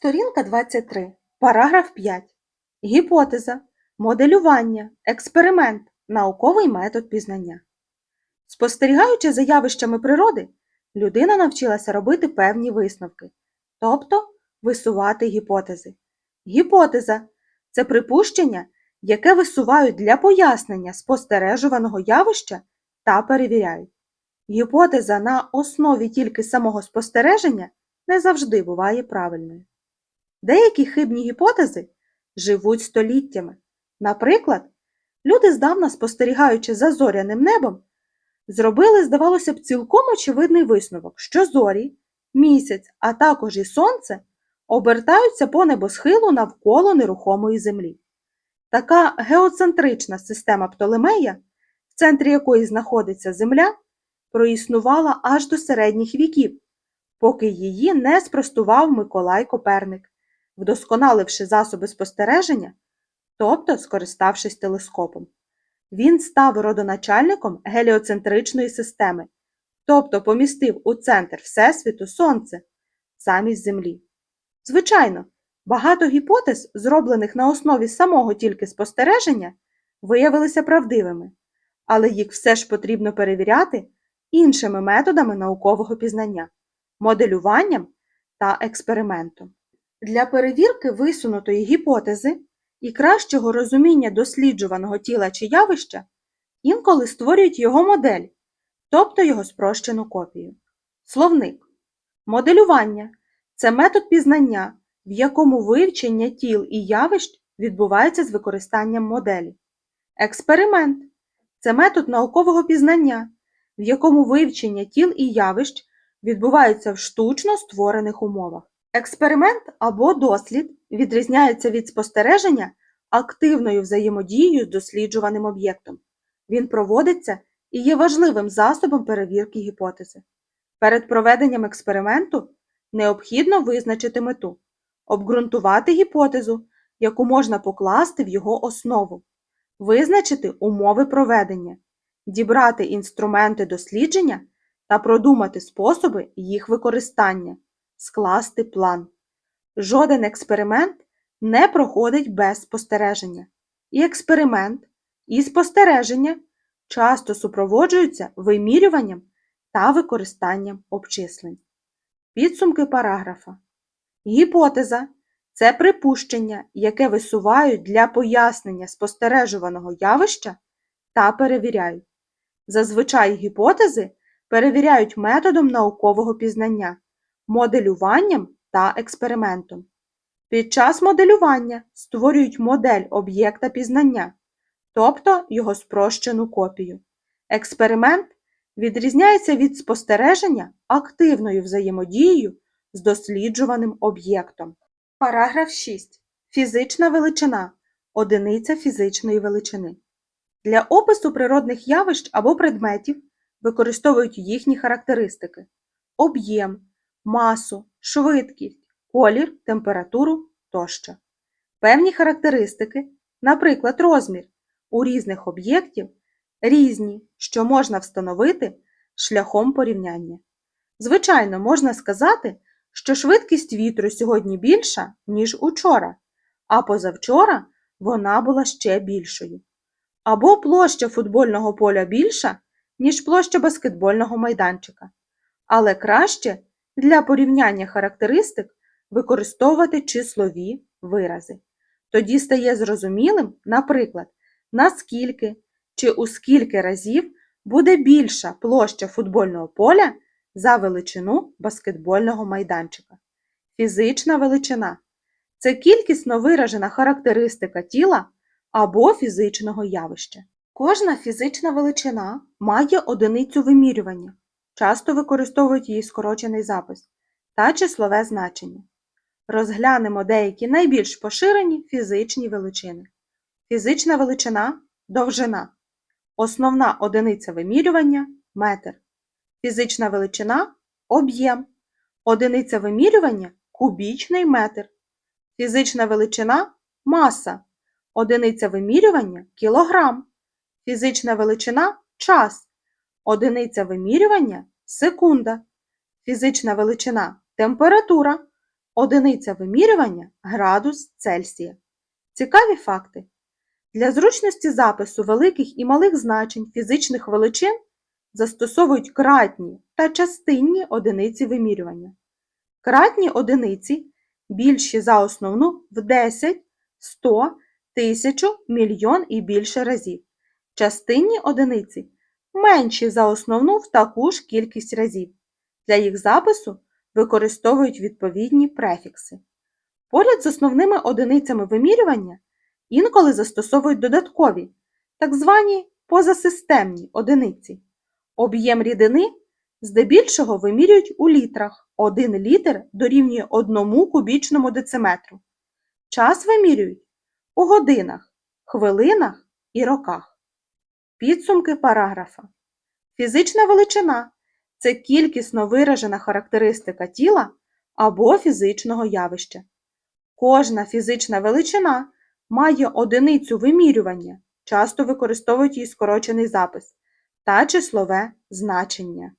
Сторінка 23. Параграф 5. Гіпотеза, моделювання, експеримент, науковий метод пізнання. Спостерігаючи за явищами природи, людина навчилася робити певні висновки, тобто висувати гіпотези. Гіпотеза це припущення, яке висувають для пояснення спостережуваного явища та перевіряють. Гіпотеза на основі тільки самого спостереження не завжди буває правильною. Деякі хибні гіпотези живуть століттями. Наприклад, люди, здавна спостерігаючи за зоряним небом, зробили, здавалося б, цілком очевидний висновок, що зорі, місяць, а також і сонце обертаються по небосхилу навколо нерухомої землі. Така геоцентрична система Птолемея, в центрі якої знаходиться Земля, проіснувала аж до середніх віків, поки її не спростував Миколай Коперник, вдосконаливши засоби спостереження, тобто скориставшись телескопом. Він став родоначальником геліоцентричної системи, тобто помістив у центр Всесвіту Сонце замість Землі. Звичайно, багато гіпотез, зроблених на основі самого тільки спостереження, виявилися правдивими, але їх все ж потрібно перевіряти іншими методами наукового пізнання моделюванням та експериментом. Для перевірки висунутої гіпотези і кращого розуміння досліджуваного тіла чи явища інколи створюють його модель, тобто його спрощену копію. Словник. Моделювання це метод пізнання, в якому вивчення тіл і явищ відбувається з використанням моделі. Експеримент це метод наукового пізнання, в якому вивчення тіл і явищ відбувається в штучно створених умовах. Експеримент або дослід відрізняється від спостереження активною взаємодією з досліджуваним об'єктом. Він проводиться і є важливим засобом перевірки гіпотези. Перед проведенням експерименту необхідно визначити мету, обґрунтувати гіпотезу, яку можна покласти в його основу, визначити умови проведення, дібрати інструменти дослідження та продумати способи їх використання, скласти план. Жоден експеримент не проходить без спостереження. І експеримент, і спостереження часто супроводжуються вимірюванням та використанням обчислень. Підсумки параграфа. Гіпотеза це припущення, яке висувають для пояснення спостережуваного явища та перевіряють. Зазвичай гіпотези перевіряють методом наукового пізнання, моделюванням та експериментом. Під час моделювання створюють модель об'єкта пізнання, тобто його спрощену копію. Експеримент відрізняється від спостереження активною взаємодією з досліджуваним об'єктом. Параграф 6. Фізична величина. Одиниця фізичної величини. Для опису природних явищ або предметів використовують їхні характеристики об'єм, масу, швидкість, колір, температуру тощо. Певні характеристики, наприклад, розмір у різних об'єктів різні, що можна встановити шляхом порівняння. Звичайно, можна сказати, що швидкість вітру сьогодні більша, ніж учора, а позавчора вона була ще більшою. Або площа футбольного поля більша, ніж площа баскетбольного майданчика. Але краще для порівняння характеристик використовувати числові вирази. Тоді стає зрозумілим, наприклад, наскільки чи у скільки разів буде більша площа футбольного поля за величину баскетбольного майданчика. Фізична величина це кількісно виражена характеристика тіла або фізичного явища. Кожна фізична величина має одиницю вимірювання, часто використовують її скорочений запис та числове значення. Розглянемо деякі найбільш поширені фізичні величини. Фізична величина довжина. Основна одиниця вимірювання метр. Фізична величина об'єм. Одиниця вимірювання кубічний метр. Фізична величина маса. Одиниця вимірювання кілограм. Фізична величина час. Одиниця вимірювання секунда. Фізична величина температура. Одиниця вимірювання градус Цельсія. Цікаві факти. Для зручності запису великих і малих значень фізичних величин застосовують кратні та частинні одиниці вимірювання. Кратні одиниці більші за основну в 10, 100, 1000, мільйон і більше разів. Частинні одиниці менші за основну в таку ж кількість разів. Для їх запису використовують відповідні префікси. Поряд з основними одиницями вимірювання інколи застосовують додаткові, так звані позасистемні одиниці. Об'єм рідини здебільшого вимірюють у літрах. 1 літр дорівнює 1 кубічному дециметру. Час вимірюють у годинах, хвилинах і роках. Підсумки параграфа. Фізична величина це кількісно виражена характеристика тіла або фізичного явища. Кожна фізична величина має одиницю вимірювання, часто використовують її скорочений запис та числове значення.